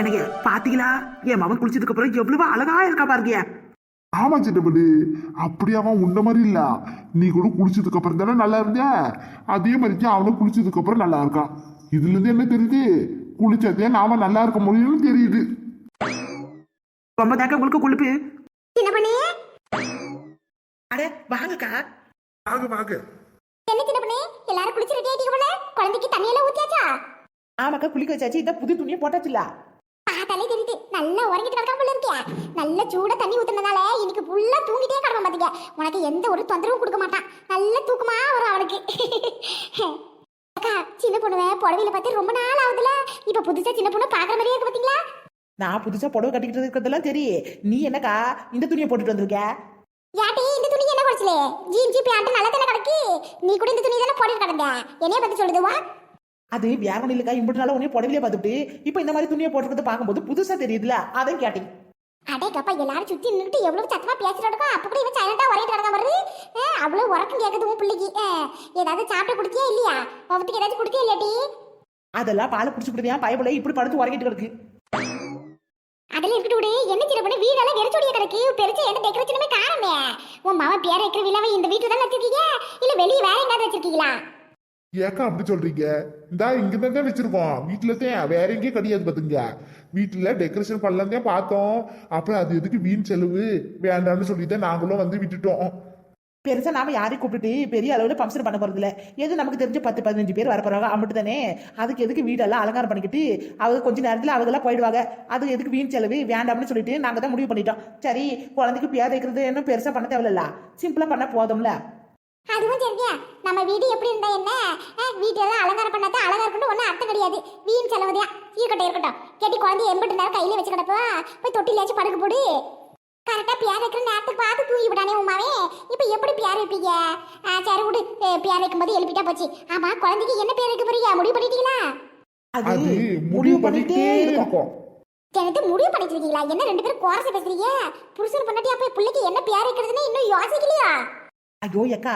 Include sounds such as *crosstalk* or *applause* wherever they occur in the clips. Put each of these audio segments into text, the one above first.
எனக்கு பாத்தீங்களா? என் மகன் குளிச்சதுக்கு அப்புறம் எவ்வளவு அழகா இருக்கா பாருங்க. ஆமா சின்னப்படி அப்படி அவன் உன்ன மாதிரி இல்ல. நீ கூட குளிச்சதுக்கு அப்புறம் தானே நல்லா இருந்த? அதே மாதிரி அவனும் குளிச்சதுக்கு அப்புறம் நல்லா இருக்கான். இதுல இருந்து என்ன தெரியுது? குளிச்சதே நாம நல்லா இருக்க முடியும்னு தெரியுது. ரொம்ப தாக்க உங்களுக்கு பண்ணி அட வாங்கக்கா. வாங்க வாங்க. என்ன சின்ன பண்ணி எல்லாரும் குளிச்சு ரெடி ஆயிட்டீங்க போல? குழந்தைக்கு தண்ணியெல்லாம் ஊத்தியாச்சா? ஆமாக்கா குளிக்க வச்சாச்சு. இந்த புது துணியை போட்டாச்சுல பார்த்தாலே தெரியுது. நல்லா உறங்கிட்டு கிடக்காம போல இருக்கியா? நல்ல சூட தண்ணி ஊத்துனதால இன்னைக்கு ஃபுல்லா தூங்கிட்டே கிடக்கும் பாத்துக்க. உனக்கு எந்த ஒரு தொந்தரவும் கொடுக்க மாட்டான். நல்ல தூக்கமா வரும் அவனுக்கு. *laughs* அக்கா சின்ன பொண்ணுவ புடவையில பார்த்து ரொம்ப நாள் ஆகுதுல. இப்ப புதுசா சின்ன பொண்ணு பாக்குற மாதிரியே இருக்கு பாத்தீங்களா? நான் புதுசா புடவை கட்டிக்கிட்டு இருக்கிறதெல்லாம் சரி. நீ என்னக்கா இந்த துணியை போட்டுட்டு வந்திருக்க? யாட்டி இந்த துணி என்ன குறைச்சல? ஜீன்ஸ் பேண்ட் நல்லா தானே கிடக்கு? நீ கூட இந்த துணி தானே போட்டுட்டு கிடந்த? என்னைய பத்தி சொல்லுதுவா? அது வேற ஒன்றும் இல்லக்கா இம்பட்டு நாள் உடனே புடவையிலே பார்த்துட்டு இப்போ இந்த மாதிரி துணியை போட்டுக்கிறத பார்க்கும்போது புதுசா தெரியுதுல அதான் கேட்டேன். அடே கப்பா எல்லாரும் சுத்தி நின்னுட்டு எவ்வளவு சத்தமா பேசிட்டு இருக்கோம் அப்ப கூட இவன் சைலண்டா உரையிட்டு கிடக்க வருது அவ்வளவு உறக்கம் கேக்குது உன் பிள்ளைக்கு. ஏதாவது சாப்பிட்டு குடுத்தியா இல்லையா? அவத்துக்கு ஏதாச்சும் குடுத்தியா இல்லையாட்டி அதெல்லாம் பாலை பிடிச்சி கொடுத்தியா பயப்புல இப்படி படுத்து உறங்கிட்டு கிடக்கு. அதில் இருக்கட்டும் விடு என்ன சின்ன பண்ணி? வீடெல்லாம் வெறிச்சோடிய கிடக்கு. பெருசா எந்த டெக்கரேஷனுமே காணுமே உன் மாமா பேர் வைக்கிற விழாவை இந்த வீட்டுல தான் வச்சிருக்கீங்க? இல்ல வெளியே வேற எங்காவது வச்சிருக்கீங்களா? ஏக்கா அப்படி சொல்றீங்க? இந்தா இங்க தான் வச்சிருக்கோம். வீட்டுல தான் வேற எங்கேயும் கிடையாது பாத்துங்க வீட்டுல டெக்கரேஷன் பண்ணலாம் தான் பார்த்தோம். அப்புறம் அது எதுக்கு வீண் செலவு? வேண்டாம்னு சொல்லிட்டு நாங்களும் வந்து விட்டுட்டோம். பெருசா நாம யாரையும் கூப்பிட்டு பெரிய அளவுல ஃபங்க்ஷன் பண்ண போறது இல்ல. எது நமக்கு தெரிஞ்ச பத்து பதினஞ்சு பேர் வர போறாங்க அப்படி தானே? அதுக்கு எதுக்கு வீடெல்லாம் அலங்காரம் பண்ணிக்கிட்டு அவங்க கொஞ்ச நேரத்துல அவங்களாம் போயிடுவாங்க. அது எதுக்கு வீண் செலவு? வேண்டாம்னு சொல்லிட்டு நாங்க தான் முடிவு பண்ணிட்டோம். சரி குழந்தைக்கு பேர் வைக்கிறது இன்னும் பெருசா பண்ண தேவையில்ல சிம்பிளா பண்ண போதும்ல. அதுவும் சரியா நம்ம வீடு எப்படி இருந்தா என்ன? வீட்டெல்லாம் அலங்காரம் பண்ணாதான் அழகா இருக்கட்டும் ஒன்றும் அர்த்தம் கிடையாது. வீண் செலவுதியா இருக்கட்டும் இருக்கட்டும். கேட்டி குழந்தைய எண்பட்டு நேரம் கையில வச்சு கிடப்பா? போய் தொட்டிலாச்சும் படுக்க போடு. கரெக்டா பியார் வைக்கிற நேரத்துக்கு பார்த்து தூங்கி விடானே உமாவே. இப்போ எப்படி பியார் வைப்பீங்க? ஆ, சரி விடு. பியார் வைக்கும்போது எழுப்பிட்டா போச்சு. ஆமா குழந்தைக்கு என்ன பேர் வைக்க போறீங்க? முடிவு பண்ணிட்டீங்களா? அது முடிவு பண்ணிட்டே இருக்கோம். எனக்கு முடிவு பண்ணிட்டு இருக்கீங்களா? என்ன ரெண்டு பேரும் குறைச்சு பேசுறீங்க? புருஷன் பண்ணாட்டி அப்ப பிள்ளைக்கு என்ன பேர் வைக்கிறதுன்னு இன்னும் யோசிக்கலையா? ஐயோ அக்கா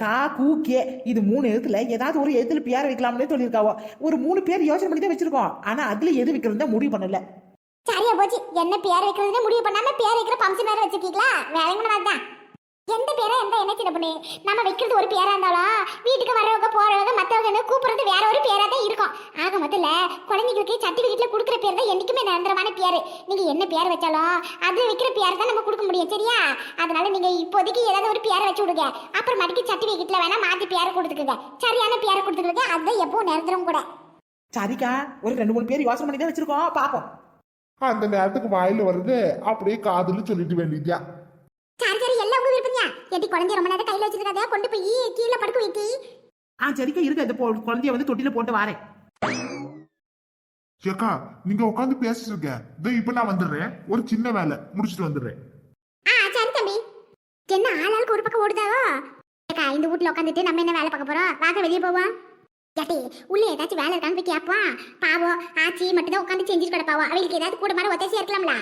கா கூ கே இது மூணு எழுத்துல ஏதாவது ஒரு எழுத்துல பேர் வைக்கலாம்னு சொல்லியிருக்காவோ. ஒரு மூணு பேர் யோசனை பண்ணி தான் வச்சிருக்கோம். ஆனா அதுல எது வைக்கிறது தான் முடிவு பண்ணல. சரியா போச்சு. என்ன பேர் வைக்கிறதுன்னு முடிவு பண்ணாம பேர் வைக்கிற ஃபங்க்ஷன் வேற வச்சிருக்கீங்களா? வேலைங்க தான் எந்த பேரா எந்த என்ன சின்ன பண்ணி? நம்ம வைக்கிறது ஒரு பேரா இருந்தாலும் வீட்டுக்கு வர்றவங்க போறவங்க மத்தவங்க கூப்பிடுறது வேற ஒரு பேரா தான் இருக்கும். ஆக மொத்தல குழந்தைங்களுக்கு சர்டிபிகேட்ல கொடுக்குற பேர் தான் என்னைக்குமே நிரந்தரமான பேரு. நீங்க என்ன பேர் வச்சாலும் அது வைக்கிற பேர் தான் நம்ம கொடுக்க முடியும் சரியா? அதனால நீங்க இப்போதைக்கு ஏதாவது ஒரு பேரை வச்சு விடுங்க. அப்புறம் மறுபடியும் சர்டிபிகேட்ல வேணா மாத்தி பேரை கொடுத்துக்குங்க. சரியான பேரை கொடுத்துக்குங்க. அதுதான் எப்பவும் நிரந்தரம் கூட. சரிக்கா ஒரு ரெண்டு மூணு பேர் யோசனை பண்ணி தான் வச்சிருக்கோம். பாப்போம். அந்த நேரத்துக்கு வாயில வருது அப்படியே காதுல சொல்லிட்டு வேண்டியதா சரி சரி எல்லாம் உங்க விருப்பம்யா? எட்டி குழந்தைய ரொம்ப நேரம் கையில வச்சிருக்காத? கொண்டு போய் கீழே படுக்க வைக்கி ஆ சரிக்கா இருக்க இந்த பொ- குழந்தைய வந்து தொட்டில போட்டு வாரேன். ஏக்கா நீங்க உட்காந்து பேசிட்டு இருக்க. இதோ இப்ப நான் வந்துடுறேன். ஒரு சின்ன வேலை. முடிச்சிட்டு வந்துடுறேன். ஆ சரி தம்பி. என்ன ஆளாளுக்கு ஒரு பக்கம் ஓடுதாவோ? அக்கா இந்த வீட்ல உட்காந்துட்டு நம்ம என்ன வேலை பார்க்க போறோம்? வாங்க வெளியே போவோம். ஏட்டி உள்ள ஏதாச்சும் வேலை இருக்கான்னு போய் கேட்போம் பாவம் ஆச்சி மட்டும் தான் உட்காந்து செஞ்சுட்டு கிடப்பாவோ? அவளுக்கு ஏதாவது கூட மாதிரி ஒத்தாசியா இருக்கலாம்ல?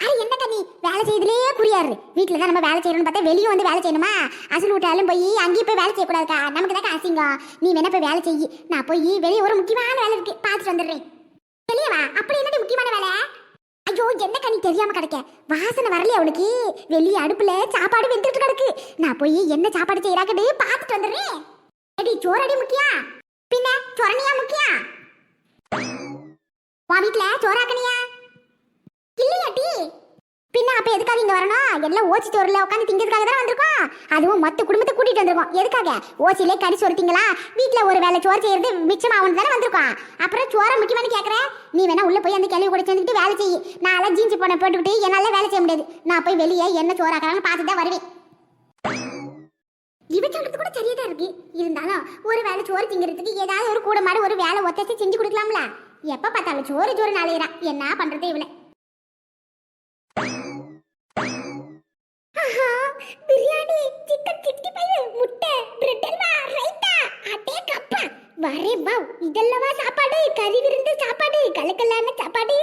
அது என்ன தண்ணி வேலை செய்யறதுலயே குறியாரு வீட்டுல தான் நம்ம வேலை செய்யணும்னு பார்த்தா வெளியே வந்து வேலை செய்யணுமா? அசல் விட்டாலும் போய் அங்கேயும் போய் வேலை செய்யக்கூடாதுக்கா. நமக்கு தான் அசிங்கம். நீ வேணா போய் வேலை செய் நான் போய் வெளியே ஒரு முக்கியமான வேலை இருக்கு. பார்த்துட்டு வந்துடுறேன். வெளியே வா. அப்படி என்னடி முக்கியமான வேலை? ஐயோ என்ன கண்ணி தெரியாம கிடக்க? வாசனை வரலையா உனக்கு? வெளியே அடுப்புல சாப்பாடு வெந்துட்டு கிடக்கு. நான் போய் என்ன சாப்பாடு செய்யறாங்கன்னு பார்த்துட்டு வந்துடுறேன். அடி சோறடி முக்கியம் பின்ன சொரணியா முக்கியம் உன் வீட்டுல சோறாக்கணியா இல்லையாட்டி? பின்ன அப்ப எதுக்காக இங்க வரணும்? எல்லாம் ஓச்சி சோறுல உட்காந்து திங்கிறதுக்காக தான் வந்திருக்கோம்? அதுவும் மொத்த குடும்பத்தை கூட்டிட்டு வந்திருக்கோம். எதுக்காக? ஓச்சிலே கறி சோறு திங்களா? வீட்டுல ஒரு வேளை சோறு செய்யறது மிச்சமாகும் தானே வந்திருக்கோம். அப்புறம் சோற முக்கியமானு கேக்குறேன் நீ வேணா உள்ள போய் அந்த கேள்வி கூட சேர்ந்துட்டு வேலை செய்ய நான் ஜீன்ஸ் போன போட்டுக்கிட்டு என்னால வேலை செய்ய முடியாது. நான் போய் வெளியே என்ன சோறாக்குறாங்கன்னு பார்த்துட்டு தான் வருவேன். இவ சொல்றது கூட சரியா தான் இருக்கு. இருந்தாலும் ஒரு வேளை சோறு திங்கிறதுக்கு ஏதாவது ஒரு கூட மாடு ஒரு வேலை ஒத்தச்சு செஞ்சு கொடுக்கலாம்ல. எப்ப பார்த்தாலும் சோறு சோறு நாளையிறான் என்ன பண்றது இவனை வரே வா இதெல்லவா சாப்பாடு? கறி விருந்து சாப்பாடு கலக்கலான சாப்பாடு.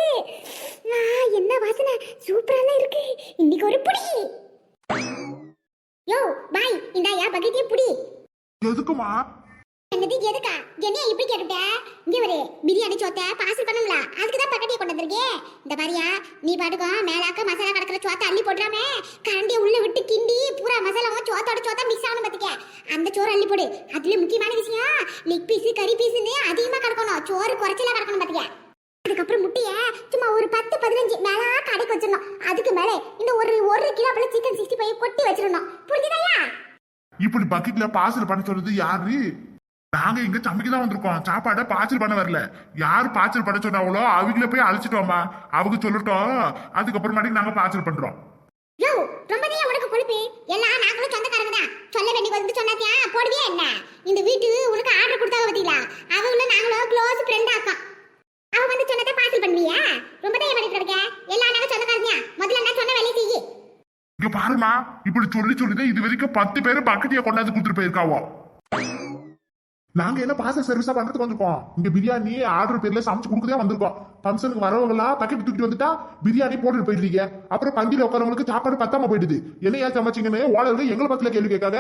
ஆ, என்ன வாசனை? சூப்பரான இருக்கு. இன்னைக்கு ஒரு புடி. யோ பாய் இந்தா யா பக்கெட்டே புடி. எதுக்குமா? என்னது எதுக்கா? என்னைய இப்படி கேட்டுட்ட? இங்க ஒரு பிரியாணி சோத்த பார்சல் பண்ணும்ல அதுக்கு தான் பக்கெட்டியை கொண்டு வந்திருக்கேன் இந்த பாரியா நீ பாட்டுக்கோ மேலாக்க மசாலா கடக்கிற சோத்த அள்ளி போடுறாமே கரண்டியை உள்ள விட்டு கிண்டி பூரா மசாலாவும் சோத்தோட சோத்தா மிக்ஸ் ஆகணும் பார்த்துக்க அந்த சோறு அள்ளி போடு. அதுல முக்கியமான விஷயம் லெக் பீஸ் கறி பீஸ்னு அதிகமாக கிடக்கணும் சோறு குறைச்சலா கிடக்கணும் பார்த்துக்க அதுக்கப்புறம் முட்டைய சும்மா ஒரு பத்து பதினஞ்சு மேலா கடைக்கு வச்சிடணும். அதுக்கு மேலே இந்த ஒரு ஒரு கிலோ போல சிக்கன் சிக்ஸ்டி ஃபைவ் கொட்டி வச்சிடணும். புரிஞ்சுதாயா? இப்படி பக்கெட்ல பார்சல் பண்ண சொல்றது யாரு? நாங்க இங்க சமைக்க தான் வந்திருக்கோம். சாப்பாடை பார்சல் பண்ண வரல. யார் பார்சல் பண்ண சொன்னாங்களோ அவங்கள போய் அழைச்சிட்டு வாமா அவங்க சொல்லட்டும். அதுக்கப்புறமாட்டி நாங்க பார்சல் பண்றோம். யோ ரொம்ப தான் உனக்கு கொழுப்பு? எல்லாம் நாங்களும் சொந்தக்காரங்க தான் சொல்ல வேண்டி வந்து சொன்னாத்தியா? போடுவியா என்ன? இந்த வீட்டு உனக்கு ஆர்டர் கொடுத்தாங்க பாத்தீங்களா அவங்களும் நாங்களும் க்ளோஸ் ஃப்ரெண்ட் ஆக்கோம். அவ வந்து சொன்னதை பார்சல் பண்ணுவியா? ரொம்ப தான் பண்ணிட்டு இருக்க எல்லாம் நாங்க சொந்தக்காரங்க முதல்ல நான் சொன்ன வேலையை செய்யி. இங்க பாருமா இப்படி சொல்லி சொல்லிதான் இது வரைக்கும் பத்து பேர் பக்கெட்டிய கொண்டாந்து கொடுத்துட்டு போயிருக்காவோ? நாங்க என்ன பார்சல் சர்வீஸா பண்றதுக்கு வந்திருக்கோம்? இங்க பிரியாணி ஆர்டர் பேர்ல சமைச்சு கொடுக்கதே வந்திருக்கோம். ஃபங்க்ஷனுக்கு வரவங்களா பக்கெட் தூக்கிட்டு வந்துட்டா பிரியாணி போட்டுட்டு போயிடுறீங்க. அப்புறம் பந்தியில உட்காரவங்களுக்கு சாப்பாடு பத்தாம போயிடுது. என்ன ஏன் சமைச்சிங்கன்னு ஓனர்கள் எங்களை பத்தில கேள்வி கேட்காத.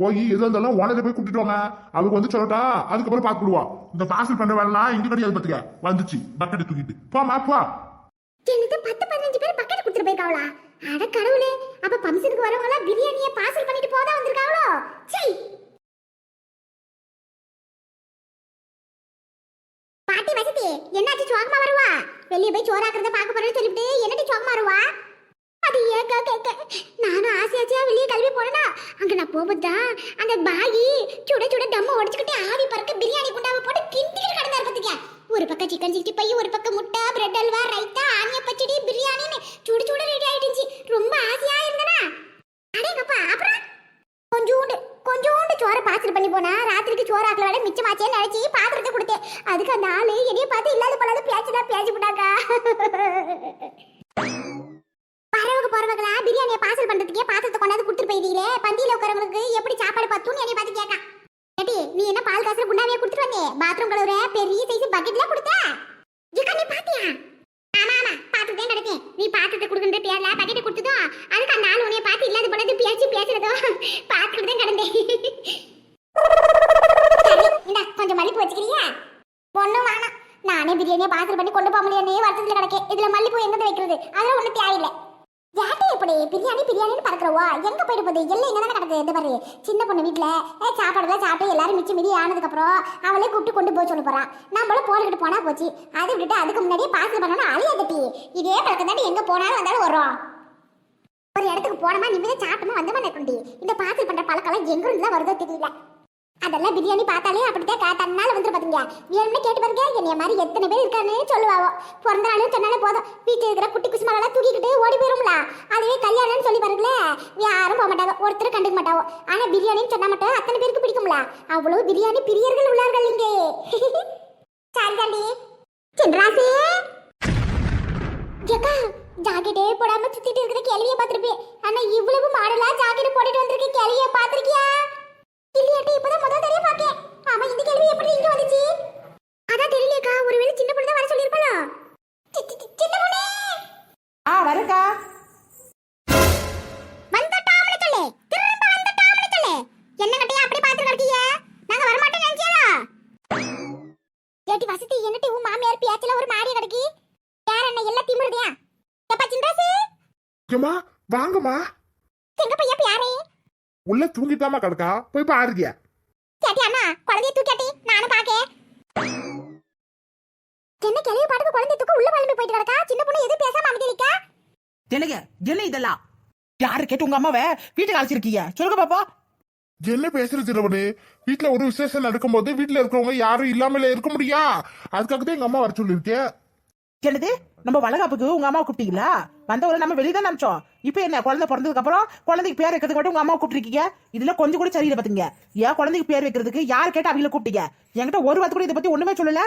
போய் எது வந்தாலும் ஓனரை போய் கூட்டிட்டு வாங்க. அவங்க வந்து சொல்லட்டா அதுக்கப்புறம் பார்த்துடுவோம் இந்த பார்சல் பண்ற வேலைலாம் இங்க கிடையாது பாத்துக்க. வந்துச்சு. பக்கெட் தூக்கிட்டு. போமா போ. என்னது பத்து பதினஞ்சு பேர் பக்கெட் கொடுத்துட்டு போயிருக்காங்களா அட கடவுளே அப்ப ஃபங்க்ஷனுக்கு வரவங்க எல்லாம் பிரியாணியை பார்சல் பண்ணிட்டு போதா வந்திருக்காங்களோ சரி பாட்டி வசதி என்னாச்சு? சோகமா வருவா? வெளியே போய் சோறாக்குறத பார்க்க போறேன்னு சொல்லிட்டு என்னடி சோகமா வருவா? அது ஏக்கா கேக்க? நானும் ஆசையாச்சியா வெளியே கிளம்பி போனேனா? அங்க நான் போகும்போதுதான் அந்த பாகி சுட சுட தம்ம உடைச்சுக்கிட்டு ஆவி பறக்க பிரியாணி குண்டாவை போட்டு கிண்டிக்கிட்டு கிடந்தாரு பாத்துக்க ஒரு பக்கம் சிக்கன் சிக்ஸ்டி ஃபைவ் ஒரு பக்கம் முட்டை பிரெட் அல்வா ரைத்தா ஆனிய பச்சடி பிரியாணின்னு சுடு சுட ரெடி ஆயிடுச்சு ரொம்ப ஆசையா இருந்தனா அடேங்கப்பா அப்புறம் கொஞ்சோண்டு கொஞ்சோண்டு சோறை பார்சல் பண்ணி போனா ராத்திரிக்கு சோறு ஆக்கல வேலை மிச்சமாச்சேன்னு நினைச்சு பாத்திரத்தை கொடுத்தேன் அதுக்கு அந்த ஆளு என்னைய பார்த்து இல்லாத பழாத பேச்சுதான் பேச்சு போட்டாக்கா பறவைக்கு போறவங்களா பிரியாணியை பார்சல் பண்றதுக்கே பாத்திரத்தை கொண்டாந்து கொடுத்துட்டு போயிருக்கீங்களே பந்தியில உட்காரவங்களுக்கு எப்படி சாப்பாடு பத்தும்னு என்னை பார்த்து கேட்கான் ஏடி நீ என்ன பால் காசுல குண்டாவே கொடுத்துட்டு வந்தே? பாத்ரூம் கழுவுற பெரிய சைஸ் பக்கெட்ல கொடுத்த? ஏக்கா நீ பாத்தியா? ஆமா ஆமா பாத்துட்டே நடக்கேன் நீ பாத்திரத்தை கொடுக்குற பேர்ல பக்கெட் கொடுத்ததும் அதுக்கு அந்த ஆள் உன்னைய பார்த்து இல்லாத போனது பேச்சு பேசுறதும் பாத்துட்டு தான் கிடந்தேன் கொஞ்சம் மலிப்பு வச்சுக்கிறியா? பிரியாணியை பார்சல் பண்ணி கொண்டு போக முடியாதே வருஷத்துல கிடக்கு இதுல மல்லிப்பூ எங்க வைக்கிறது? அதெல்லாம் ஒண்ணு தேவையில்லை. யார்கிட்ட இப்படி பிரியாணி பிரியாணின்னு பறக்குறவா? எங்க போயிட்டு போகுது? எல்லாம் இங்க கிடக்குது இந்த மாதிரி சின்ன பொண்ணு வீட்டுல ஏ சாப்பாடுலாம் சாப்பிட்டு எல்லாரும் மிச்சம் மிதி ஆனதுக்கு அப்புறம் அவளே கூப்பிட்டு கொண்டு போய் சொல்ல போறான் நம்மளும் போட்டுக்கிட்டு போனா போச்சு. அதை விட்டுட்டு அதுக்கு முன்னாடியே பார்சல் பண்ணணும் அழிய தட்டி இதே பழக்கம் தாண்டி எங்க போனாலும் வந்தாலும் வரும் ஒரு இடத்துக்கு போனோமா நிம்மதியா சாப்பிட்டோமா வந்தமா நிற்கண்டி இந்த பார்சல் பண்ற பழக்கம்லாம் எங்க இருந்து தான் வருதோ தெரியல. அதெல்லாம் பிரியாணி பார்த்தாலே அப்படித்தான் கா- தன்னால வந்துரு பாத்தீங்க வேணும்னு கேட்டு பாருங்க. என்னைய மாதிரி எத்தனை பேர் இருக்கான்னு சொல்லுவாவோ. பிறந்த நாளும் சொன்னாலே போதும். வீட்டில் இருக்கிற குட்டி குசுமாரெல்லாம் தூக்கிக்கிட்டு ஓடி போயிரும்ல. அதுவே கல்யாணம்னு சொல்லி பாருங்களேன் யாரும் போக மாட்டாங்க. ஒருத்தர் கண்டுக்க மாட்டாவோ. ஆனா பிரியாணின்னு சொன்னா மட்டும் அத்தனை பேருக்கு பிடிக்கும்ல. அவ்வளவு பிரியாணி பிரியர்கள் உள்ளார்கள் இங்கே. *laughs* சரி தாண்டி. சின்ராசி ஜக்கா ஜாக்கெட்டே போடாம சுத்திட்டு இருக்கிற கேள்வியை பார்த்துருப்பேன். ஆனா இவ்வளவு மாடலா ஜாக்கெட் போட்டுட்டு வந்திருக்க கேள்வியை பார்த்திருக்கியா? இல்லையாட்டி இப்பதான் முதல் தடவை பாக்கேன் ஆமா இந்த கேள்வி எப்படி இங்க வந்துச்சு? அதான் தெரியலையக்கா ஒருவேளை சின்ன பொண்ணு தான் வர சொல்லிருப்பாளோ சின்ன பொண்ணே! ஆ வரக்கா. வாங்கம்மா. உள்ள தூங்கிட்டாமா கிடக்கா போய் பாருங்க. கேட்டி அண்ணா குழந்தைய தூக்காட்டி நானும் பாக்கே என்ன கிளவி பாட்டுக்கு குழந்தை தூக்க உள்ள பழம்பி போயிட்டு கிடக்கா? சின்ன பொண்ணு எதுவும் பேசாம அமைதி நிக்கா என்னங்க என்ன இதெல்லாம்? யாரு கேட்டு உங்க அம்மாவை வீட்டுக்கு அழைச்சிருக்கீங்க? சொல்லுங்க பாப்பா. என்ன பேசுறது சிறுவனு வீட்டுல ஒரு விசேஷம் நடக்கும்போது வீட்டுல இருக்கிறவங்க யாரும் இல்லாமல இருக்க முடியா? அதுக்காக தான் எங்க அம்மா வர சொல்லியிருக்கேன். என்னது? நம்ம வளகாப்புக்கு உங்க அம்மா கூப்பிட்டீங்களா? வந்தவரை நம்ம வெளியே தான் நினைச்சோம் இப்போ என்ன குழந்தை பிறந்ததுக்கு அப்புறம் குழந்தைக்கு பேர் வைக்கிறதுக்கு மட்டும் உங்க அம்மா கூப்பிட்டுருக்கீங்க? இதுல கொஞ்சம் கூட சரியில்லை பாத்தீங்க. ஏன் குழந்தைக்கு பேர் வைக்கிறதுக்கு யார் கேட்டு அவங்கள கூப்பிட்டீங்க? என்கிட்ட ஒரு வார்த்தை கூட இதை பத்தி ஒண்ணுமே சொல்லல.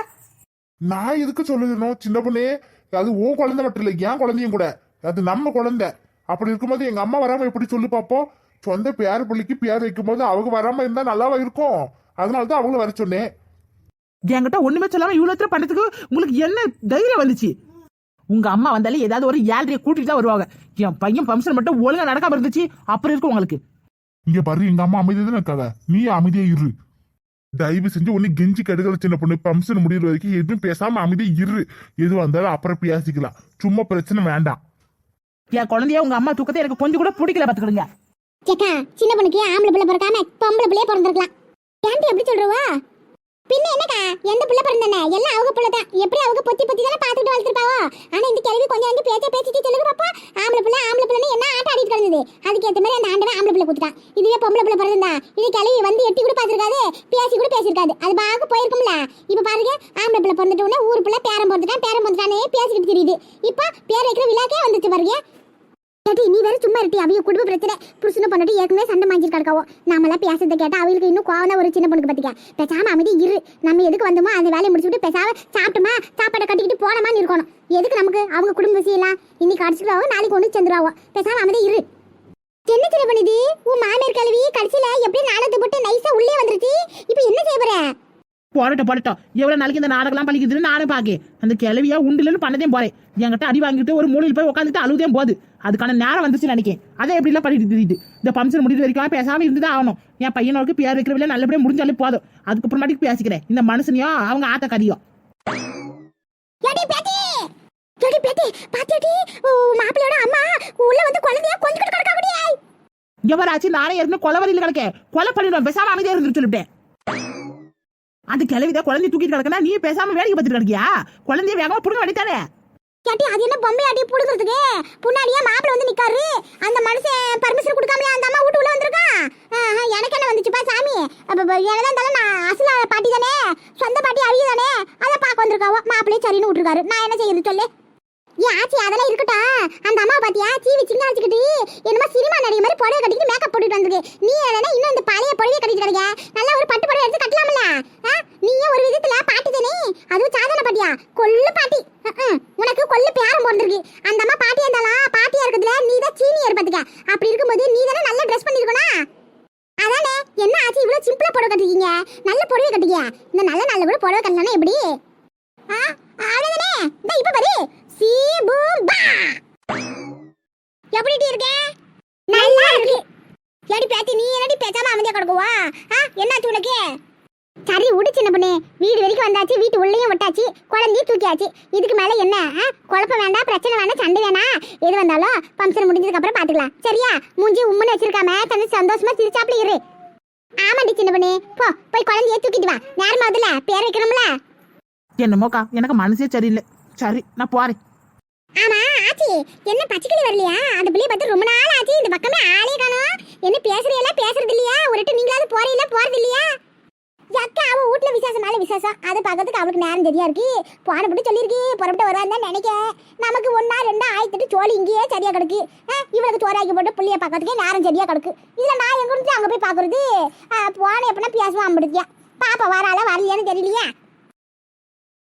நான் எதுக்கு சொல்லணும் சின்ன பொண்ணு? அது உன் குழந்தை மட்டும் இல்லை என் குழந்தையும் கூட. அது நம்ம குழந்தை. அப்படி இருக்கும்போது எங்க அம்மா வராம எப்படி சொல்லு பாப்போம்? சொந்த பேர பிள்ளைக்கு பேர் வைக்கும்போது அவங்க வராம இருந்தா நல்லாவா இருக்கும்? அதனால தான் அவங்கள வர சொன்னேன். என்கிட்ட ஒண்ணுமே சொல்லாம இவ்வளவு தூரம் பண்ணதுக்கு உங்களுக்கு என்ன தைரியம் வந்துச்சு? உங்க அம்மா வந்தாலே ஏதாவது ஒரு ஏழ்றைய கூட்டிட்டு தான் வருவாங்க. என் பையன் ஃபங்க்ஷன் மட்டும் ஒழுங்கா நடக்காம இருந்துச்சு. அப்புறம் இருக்கும் உங்களுக்கு. இங்க பாரு எங்க அம்மா அமைதியா தானே இருக்காங்க. நீ அமைதியா இரு. தயவு செஞ்சு ஒண்ணு கெஞ்சி கெடுக்கல சின்ன பொண்ணு. பம்சன் முடியிற வரைக்கும் எதுவும் பேசாம அமைதி இரு. எது வந்தாலும் அப்புறம் பேசிக்கலாம். சும்மா பிரச்சனை வேண்டாம். என் குழந்தைய உங்க அம்மா தூக்கத்தை எனக்கு கொஞ்சம் கூட பிடிக்கல பாத்துக்கிடுங்க சின்ன பொண்ணுக்கு ஆம்பளை பிள்ளை பிறக்காம பொம்பளை பிள்ளையே பிறந்திருக்கலாம். ஏன்டி எப்படி சொல்றவா? பின்ன என்னக்கா? எந்த பிள்ளை பிறந்தானே எல்லாம் அவங்க பிள்ளை தான். எப்படி அவங்க பொத்தி பொத்தி தானே பாத்துட்டு வளர்த்திருப்பாவோ? ஆனா இந்த கேள்வி கொஞ்சம் வந்து பேச்ச பேசிட்டு சொல்லுங்க பாப்பா. ஆம்பளை புள்ள ஆம்பளை புள்ளன்னு என்ன ஆட்ட ஆடிட்டு கிடந்தது? அதுக்கு ஏத்த மாதிரி அந்த ஆண்டவன் ஆம்பளை பிள்ளை கொடுத்துட்டான் இதுவே பொம்பளை பிள்ளை பிறந்தா இது கேள்வி வந்து எட்டி கூட பாத்துருக்காது பேசி கூட பேசிருக்காது அது பாக்கு போயிருக்கும்ல. இப்ப பாருங்க ஆம்பளை பிள்ளை பிறந்துட்டு உடனே ஊர் பிள்ளை பேரம் பிறந்துட்டான் பேரம் பிறந்துட்டானே பேசிக்கிட்டு தெரியுது. இப்போ பேர் வைக்கிற விழாக்கே வந்துச்சு பாருங்க. கேட்டி நீ வேற சும்மா இருட்டி. அவிய குடும்ப பிரச்சனை. புருஷனை பண்ணிட்டு ஏற்கனவே சண்டை மாஞ்சிருக்காருக்காவோ நாம நாமெல்லாம் பேசுறதை கேட்டா அவங்களுக்கு இன்னும் கோவம் தான் ஒரு சின்ன பொண்ணுக்கு பத்திக்க. பேசாம அமைதி இரு. நம்ம எதுக்கு வந்தோமோ அந்த வேலையை முடிச்சுட்டு பேசாம சாப்பிட்டோமா சாப்பாடை கட்டிக்கிட்டு போனோமான்னு இருக்கணும். எதுக்கு நமக்கு? அவங்க குடும்ப விஷயம் எல்லாம் இன்னைக்கு அடிச்சுக்கிறாவோ நாளைக்கு ஒன்று சேர்ந்துருவாவோ பேசாம அமைதி இரு. என்ன சின்ன பண்ணுது உன் மாமியார் கல்வி கடைசியில எப்படி நாடகத்தை போட்டு நைஸா உள்ளே வந்துருச்சு. இப்போ என்ன செய்ய போற? போடட்டும் போடட்டும். எவ்வளவு நாளைக்கு இந்த நாடகம்லாம் பழிக்குதுன்னு நானும் பாக்கேன் அந்த கிளவியா உண்டுலன்னு பண்ணதேன் போறேன். என்கிட்ட அடி வாங்கிட்டு ஒரு மூலையில் போய் உட்காந்துட்டு அழுதேன் போகுது. அதுக்கான நேரம் வந்துச்சு நினைக்கேன். அதை எப்படிலாம் பண்ணிட்டு தெரியுது இந்த பம்சன் முடிவு வரைக்கும் பேசாம இருந்துதான் ஆகணும். என் பையனோருக்கு பேர் வைக்கிறவில்ல நல்லபடியா முடிஞ்சாலே போதும். அதுக்கப்புறமாட்டிக்கு பேசிக்கிறேன். இந்த மனுஷனையும் அவங்க ஆத்த பாத்தியாடி மாப்பிள்ளையோட அம்மா உள்ள வந்து குழந்தைய நானே ஏற்கனவே கொலவரியில் கிடக்க கொலை பண்ணிடுவேன். பேசாம அமைதியா இருந்து சொல்லிட்டேன் அந்த கிளவிதான் குழந்தைய தூக்கிட்டு கிடக்கனா நீ பேசாம வேடிக்கை பார்த்துட்டு கிடக்கியா? குழந்தைய வேகமா புடுங்க வேண்டித்தானே கேட்டி அது என்ன பொம்மை அடி புடுங்கிறதுக்கு? முன்னாடியே மாப்பிள்ள வந்து நிக்காரு. அந்த மனுஷன் பர்மிஷன் கொடுக்காமலே அந்த அம்மா வீட்டு உள்ள வந்திருக்கான் எனக்கு என்ன வந்துச்சுப்பா சாமி? அப்ப என்னதான் இருந்தாலும் நான் அசல பாட்டி தானே சொந்த பாட்டி அவிய தானே அதை பார்க்க வந்திருக்காவோ? மாப்பிள்ளையே சரின்னு விட்டுருக்காரு. நான் என்ன செய்யறது சொல்லு. ஏன் ஆச்சி அதெல்லாம் இருக்கட்டும் அந்த அம்மா பாத்தியா? டிவி சின்ன வச்சுக்கிட்டு என்னமோ சினிமா நடிகை மாதிரி புடவை கட்டிட்டு மேக்கப் போட்டுட்டு வந்தது. நீ என்னன்னா இன்னும் இந்த பழைய புடவை கட்டிட்டு கிடைக்க நல்லா ஒரு பட்டு புடவை எடுத்து கட்டலாம்ல? ஆ? நீயே ஒரு விதத்துல பாட்டி தானே? அதுவும் சாதாரண பாட்டியா? கொள்ளு பாட்டி. உனக்கு கொள்ளு பேரம் பிறந்திருக்கு அந்த அம்மா பாட்டியா இருந்தாலும் பாட்டியா இருக்கிறதுல நீ தான் சீனியர் பாத்துக்க. அப்படி இருக்கும்போது நீ தானே நல்லா ட்ரெஸ் பண்ணிருக்கணும். அதானே? என்ன ஆச்சு இவ்வளவு சிம்பிளா புடவை கட்டிருக்கீங்க? நல்ல புடவை கட்டிக்க இந்த நல்ல நல்ல கூட புடவை கட்டலாம் எப்படி? ஆ? அவ்வளவுதானே? இந்த இப்ப பாரு. சி பா எப்படி இருக்க? நல்லா இருக்கு. எடி பேத்தி நீ என்னடி பேசாம அமைதியா கிடக்குவா? ஆ என்னாச்சு உனக்கு? சரி விடு சின்ன பொண்ணு. வீடு வரைக்கும் வந்தாச்சு வீட்டு உள்ளேயும் விட்டாச்சு குழந்தையும் தூக்கியாச்சு. இதுக்கு மேல என்ன? ஆ? குழப்பம் வேண்டாம் பிரச்சனை வேண்டாம் சண்டை வேணாம். எது வந்தாலும் ஃபங்க்ஷன் முடிஞ்சதுக்கு அப்புறம் பாத்துக்கலாம். சரியா? மூஞ்சி உம்முன்னு வச்சிருக்காம தந்து சந்தோஷமா சிரிச்சாப்ல இரு. ஆமாடி சின்ன பொண்ணு. போ போய் குழந்தைய தூக்கிட்டு வா. நேரமாவதுல பேர் வைக்கணும்ல? என்னமோக்கா எனக்கு மனசே சரியில்லை. சரி நான் போறேன். ஆமா ஆச்சி. என்ன பச்சைக்கிளி வரலையா? அந்த பிள்ளைய பார்த்து ரொம்ப நாள் ஆச்சு. இந்த பக்கமே ஆளே காணோம். என்ன பேசுறீங்களா பேசுறது இல்லையா ஒருட்டு நீங்களாவது போறீங்களா போறது இல்லையா அக்கா அவ வீட்ல விசேஷம் மேல விசேஷம். அதை பார்க்கறதுக்கு அவளுக்கு நேரம் சரியா இருக்கு. போனப்பட்டு சொல்லியிருக்கு. புறப்பட்டு வரான்னு தான் நினைக்கிறேன். நமக்கு ஒன்னா ரெண்டா ஆயிரத்தெட்டு சோழி இங்கேயே சரியா கிடக்கு. ஆ, இவளுக்கு சோறாக்கி போட்டு புள்ளைய பார்க்கறதுக்கே நேரம் சரியா கிடக்கு. இதுல நான் எங்க இருந்து அங்க போய் பாக்குறது போன எப்படின்னா பேசுவான் அப்படித்தியா பாப்பா வராளா வரலையான்னு தெரியலையா.